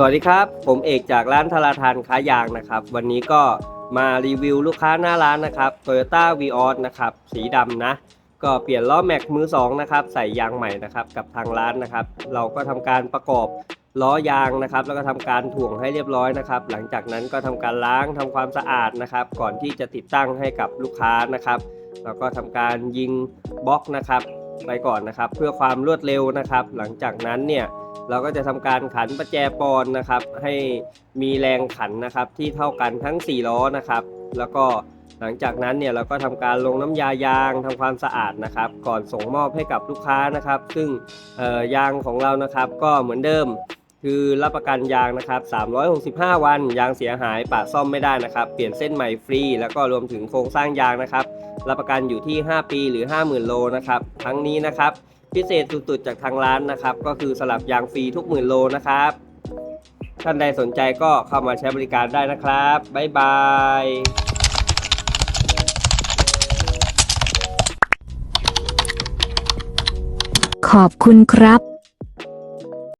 สวัสดีครับ ผมเอกจากร้านทาราทานค้ายางนะครับ วันนี้ก็มารีวิวลูกค้าหน้าร้านนะครับ Toyota v ีออนะครับ สีดำนะ ก็เปลี่ยนล้อแม็กมือ2นะครับ ใส่ยางใหม่นะครับ กับทางร้านนะครับ เราก็ทำการประกอบล้อยางนะครับ แล้วก็ทำการถ่วงให้เรียบร้อยนะครับ หลังจากนั้นก็ทำการล้างทำความสะอาดนะครับ ก่อนที่จะติดตั้งให้กับลูกค้านะครับแล้วก็ทำการยิงบล็อกนะครับ ไปก่อนนะครับ เพื่อความรวดเร็วนะครับ หลังจากนั้นเนี่ยเราก็จะทำการขันประแจปอนนะครับ ให้มีแรงขันนะครับที่เท่ากันทั้ง 4 ล้อนะครับ แล้วก็หลังจากนั้นเนี่ยเราก็ทำการลงน้ำยายางทำความสะอาดนะครับ ก่อนส่งมอบให้กับลูกค้านะครับ ซึ่งยางของเรานะครับก็เหมือนเดิมคือรับประกันยางนะครับ 365 วัน ยางเสียหายปะซ่อมไม่ได้นะครับ เปลี่ยนเส้นใหม่ฟรี แล้วก็รวมถึงโครงสร้างยางนะครับ รับประกันอยู่ที่ 5 ปีหรือ 50,000 โลนะครับ ทั้งนี้นะครับ พิเศษสุดๆจากทางร้านนะครับ ก็คือสลับยางฟรีทุกหมื่นโลนะครับ ท่านใดสนใจก็เข้ามาใช้บริการได้นะครับบ๊ายบายขอบคุณครับ